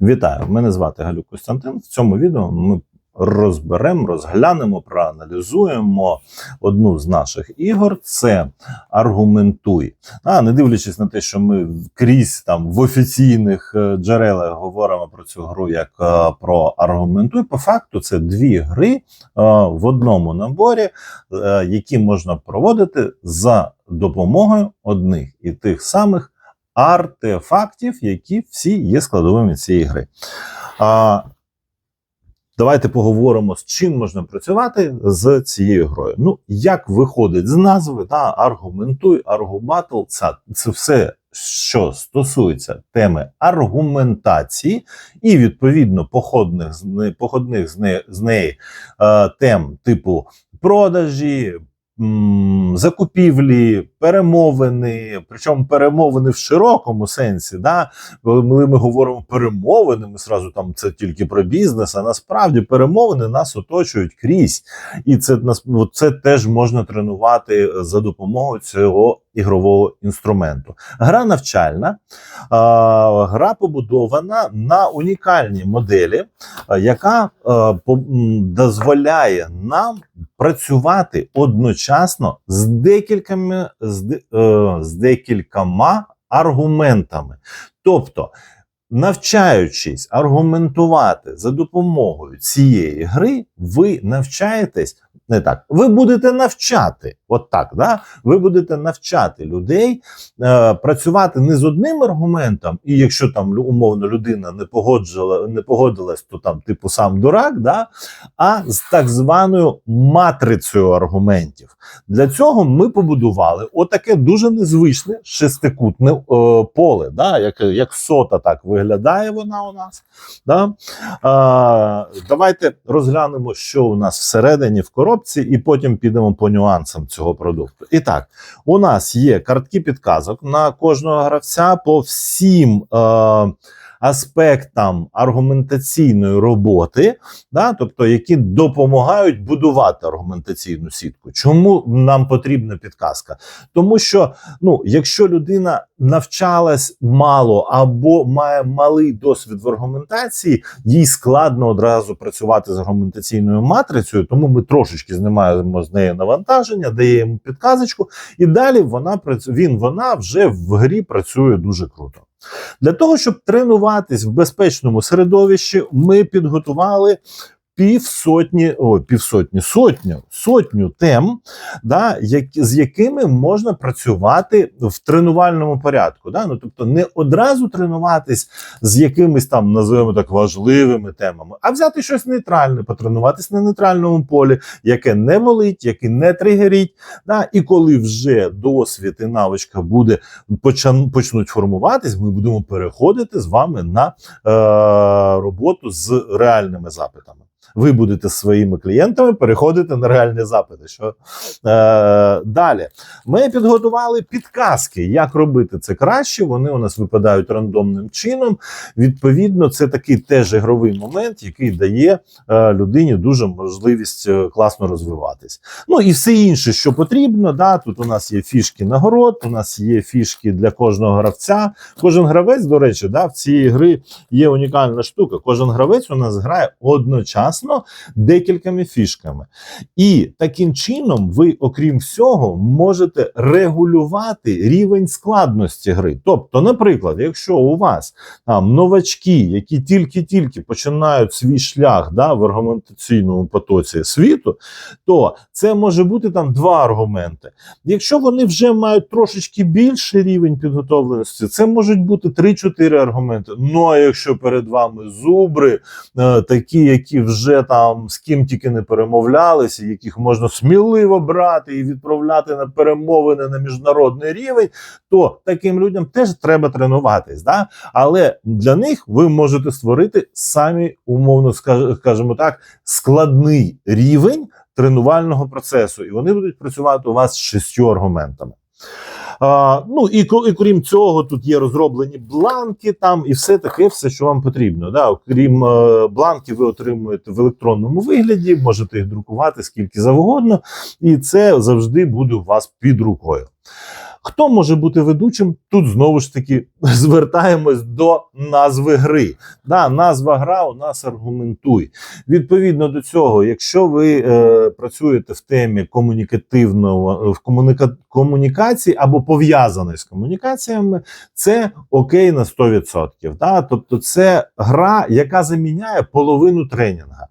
Вітаю! Мене звати Галюк Костянтин. В цьому відео ми розберемо, розглянемо, проаналізуємо одну з наших ігор. Це аргументуй. А не дивлячись на те, що ми крізь там в офіційних е, джерелах говоримо про цю гру як е, про аргументуй. По факту це дві гри е, в одному наборі, які можна проводити за допомогою одних і тих самих артефактів, які всі є складовими цієї гри. А, Давайте поговоримо, з чим можна працювати з цією грою. Ну, як виходить з назви, та аргументуй, аргубатл, це, це все, що стосується теми аргументації, і відповідно походних походних з неї, з неї е, тем типу продажі. Закупівлі, перемовини, причому перемовини в широкому сенсі, да, коли ми говоримо перемовини, ми сразу там це тільки про бізнес, а насправді перемовини нас оточують крізь. І це це теж можна тренувати за допомогою цього ігрового інструменту. Гра навчальна, гра побудована на унікальній моделі, яка дозволяє нам працювати одночасно з декількома е, з декількома аргументами. Тобто, навчаючись аргументувати за допомогою цієї гри, ви навчаєтесь не так. Ви будете навчати, от так, да? ви будете навчати людей е, працювати не з одним аргументом, і якщо там умовно людина не погоджила, не погодилась, то там типу сам дурак, да? а з так званою матрицею аргументів. Для цього ми побудували отаке дуже незвичне шестикутне е, поле, да? як, як сота так виглядає вона у нас. Да? А, давайте розглянемо, що у нас всередині в коробці, і потім підемо по нюансам цього продукту. І так, у нас є картки підказок на кожного гравця по всім. Е, Аспектам аргументаційної роботи, да, тобто які допомагають будувати аргументаційну сітку. Чому нам потрібна підказка? Тому що ну, якщо людина навчалась мало або має малий досвід в аргументації, їй складно одразу працювати з аргументаційною матрицею, тому ми трошечки знімаємо з неї навантаження, даємо підказочку, і далі вона він вона вже в грі працює дуже круто. Для того, щоб тренуватись в безпечному середовищі, ми підготували півсотні, о, півсотні, сотню, сотню тем, да, які, з якими можна працювати в тренувальному порядку. Да? Ну, тобто не одразу тренуватись з якимись там, називаємо так, важливими темами, а взяти щось нейтральне, потренуватись на нейтральному полі, яке не болить, яке не тригерить. Да? І коли вже досвід і навичка буде почнуть формуватись, ми будемо переходити з вами на е, роботу з реальними запитами. Ви будете своїми клієнтами переходити на реальні запити. Що е, далі ми підготували підказки, як робити це краще. Вони у нас випадають рандомним чином. Відповідно, це такий теж ігровий момент, який дає е, людині дуже можливість е, класно розвиватись. Ну і все інше, що потрібно. Да, тут у нас є фішки нагород, у нас є фішки для кожного гравця. Кожен гравець, до речі, да, в цій гри є унікальна штука. Кожен гравець у нас грає одночасно декількома фішками. І таким чином ви, окрім всього, можете регулювати рівень складності гри. Тобто, наприклад, якщо у вас там новачки, які тільки-тільки починають свій шлях да, в аргументаційному потоці світу, то це може бути там два аргументи. Якщо вони вже мають трошечки більший рівень підготовленості, це можуть бути 3-4 аргументи. Ну а якщо перед вами зубри, е, такі, які вже там з ким тільки не перемовлялися, яких можна сміливо брати і відправляти на перемовини на міжнародний рівень, то таким людям теж треба тренуватись. Да? Але для них ви можете створити самі умовно скажімо так, складний рівень тренувального процесу, і вони будуть працювати у вас з шістю аргументами. А, ну і, і крім цього, тут є розроблені бланки там і все таке, все, що вам потрібно. Да? Окрім е, бланків, ви отримуєте в електронному вигляді, можете їх друкувати скільки завгодно, і це завжди буде у вас під рукою. Хто може бути ведучим? Тут знову ж таки звертаємось до назви гри. Да, назва гра у нас аргументуй. Відповідно до цього, якщо ви е, працюєте в темі комунікативного в комуніка, комунікації або пов'язаної з комунікаціями, це окей на 100%. Да? Тобто, це гра, яка заміняє половину тренінга.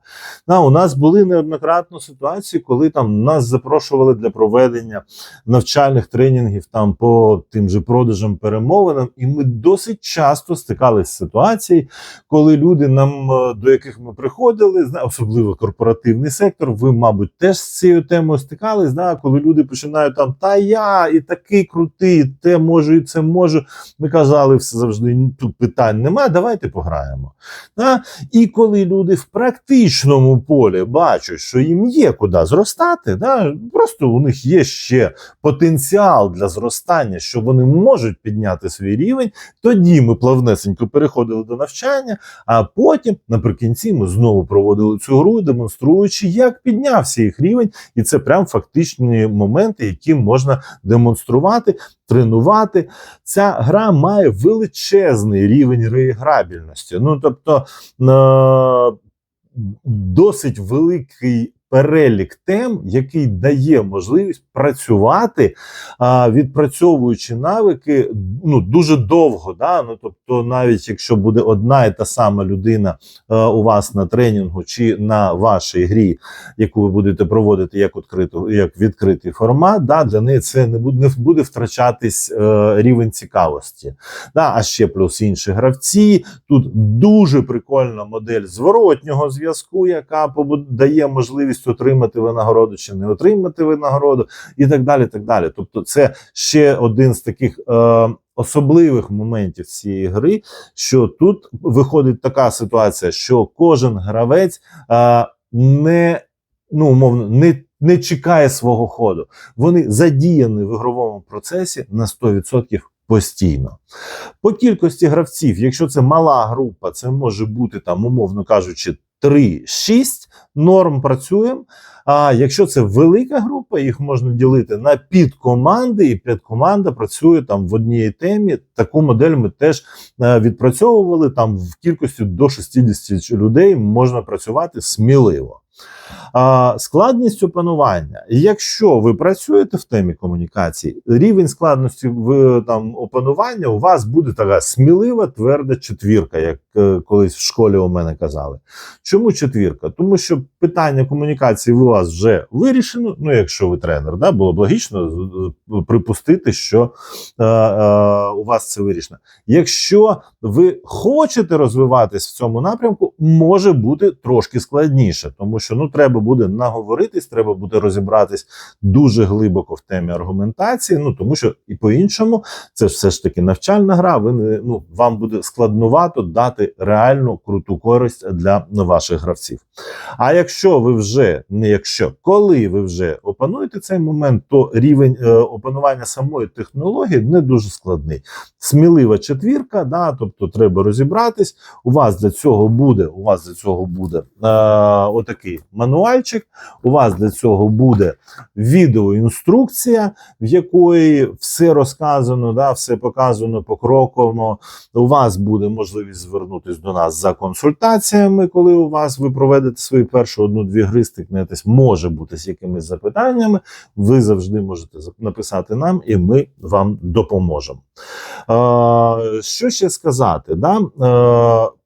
Да, у нас були неоднократно ситуації, коли там нас запрошували для проведення навчальних тренінгів там по тим же продажам перемовинам, і ми досить часто стикалися з ситуацією, коли люди нам е, до яких ми приходили, особливо корпоративний сектор, ви, мабуть, теж з цією темою стикались. Да, коли люди починають там та я і такий крутий, те можу, і це можу. Ми казали все завжди. «Ну, Тут питань немає, давайте пограємо. Да? І коли люди в практичному полі бачать, що їм є куди зростати, да? просто у них є ще потенціал для зростання, що вони можуть підняти свій рівень, тоді ми плавнесенько переходили до навчання, а потім наприкінці ми знову проводили цю гру, демонструючи, як піднявся їх рівень, і це прям фактичні моменти, які можна демонструвати, тренувати. Ця гра має величезний рівень реіграбільності. Ну тобто е- досить великий. Перелік тем, який дає можливість працювати, а, відпрацьовуючи навики ну дуже довго. Да? Ну тобто, навіть якщо буде одна і та сама людина е, у вас на тренінгу чи на вашій грі, яку ви будете проводити як відкриту, як відкритий формат, да, для неї це не буде, не буде втрачатись е, рівень цікавості. Да, а ще плюс інші гравці. Тут дуже прикольна модель зворотнього зв'язку, яка дає можливість отримати винагороду чи не отримати винагороду, і так далі. так далі. Тобто, це ще один з таких. Е, Особливих моментів цієї гри, що тут виходить така ситуація, що кожен гравець е, не ну умовно не, не чекає свого ходу. Вони задіяні в ігровому процесі на 100% постійно. По кількості гравців, якщо це мала група, це може бути там, умовно кажучи, 3-6 норм працюємо. А якщо це велика група, їх можна ділити на підкоманди, і підкоманда працює там в одній темі. Таку модель ми теж е, відпрацьовували. Там в кількості до 60 людей можна працювати сміливо. Складність опанування. Якщо ви працюєте в темі комунікації, рівень складності в там опанування у вас буде така смілива, тверда четвірка, як е, колись в школі у мене казали. Чому четвірка? Тому що питання комунікації у вас вже вирішено. Ну, якщо ви тренер, да, було б логічно припустити, що е, е, у вас це вирішено. Якщо ви хочете розвиватись в цьому напрямку, може бути трошки складніше, тому що ну треба буде наговоритись, треба буде розібратись дуже глибоко в темі аргументації. Ну тому що і по-іншому це все ж таки навчальна гра. Ви не ну вам буде складнувато дати реальну круту користь для ваших гравців. А якщо ви вже не якщо коли ви вже опануєте цей момент, то рівень е, опанування самої технології не дуже складний. Смілива четвірка, да, тобто треба розібратись. У вас для цього буде, у вас для цього буде е, отакий мануальчик. У вас для цього буде відеоінструкція, в якої все розказано, да, все показано покроково. У вас буде можливість звернутися до нас за консультаціями, коли у вас ви проведете свої перші одну-дві гри, стикнетесь, може бути з якимись запитаннями. Ви завжди можете написати нам, і ми вам допоможемо. Е, що ще сказати? Да? Е,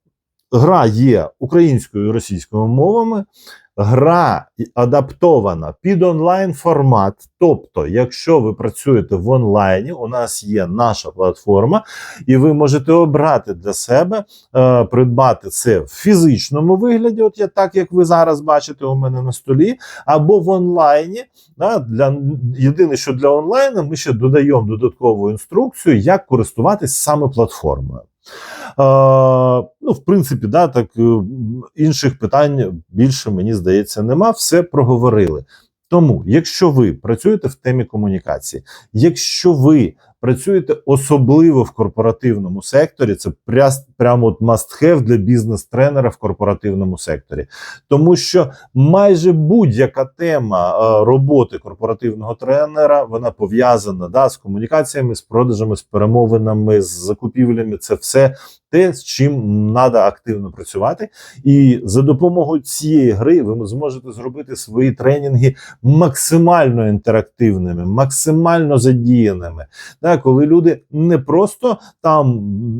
гра є українською і російською мовами. Гра адаптована під онлайн формат. Тобто, якщо ви працюєте в онлайні, у нас є наша платформа, і ви можете обрати для себе, е, придбати це в фізичному вигляді, от я так як ви зараз бачите у мене на столі, або в онлайні. Да, для, єдине, що для онлайну ми ще додаємо додаткову інструкцію, як користуватись саме платформою. Ну, в принципі, да, так е, інших питань більше мені здається нема. Все проговорили. Тому, якщо ви працюєте в темі комунікації, якщо ви працюєте особливо в корпоративному секторі, це прямо от must have для бізнес-тренера в корпоративному секторі. Тому що майже будь-яка тема е, роботи корпоративного тренера вона пов'язана да, з комунікаціями, з продажами, з перемовинами, з закупівлями. Це все те, з чим треба активно працювати. І за допомогою цієї гри ви зможете зробити свої тренінги максимально інтерактивними, максимально задіяними. Да, коли люди не просто там,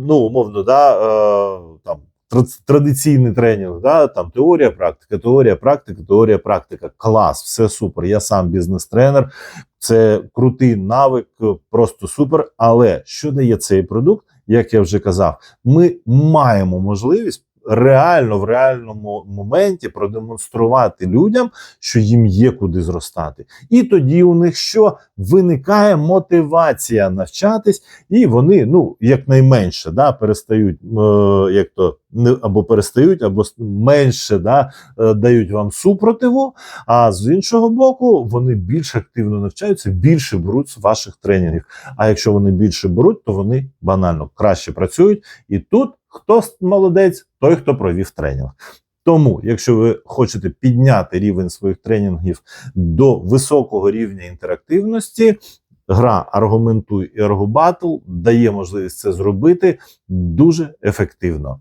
ну умовно, да, е, там. Традиційний тренінг, да, там теорія, практика, теорія, практика, теорія, практика. Клас, все супер. Я сам бізнес-тренер. Це крутий навик, просто супер. Але що дає цей продукт? Як я вже казав, ми маємо можливість реально в реальному моменті продемонструвати людям, що їм є куди зростати. І тоді у них що виникає мотивація навчатись, і вони, ну якнайменше, да, перестають е, як то або перестають, або менше да, е, дають вам супротиву. А з іншого боку, вони більш активно навчаються, більше беруть з ваших тренінгів. А якщо вони більше беруть, то вони банально краще працюють. І тут хто молодець, той, хто провів тренінг. Тому, якщо ви хочете підняти рівень своїх тренінгів до високого рівня інтерактивності, гра Аргументуй і Аргубатл дає можливість це зробити дуже ефективно.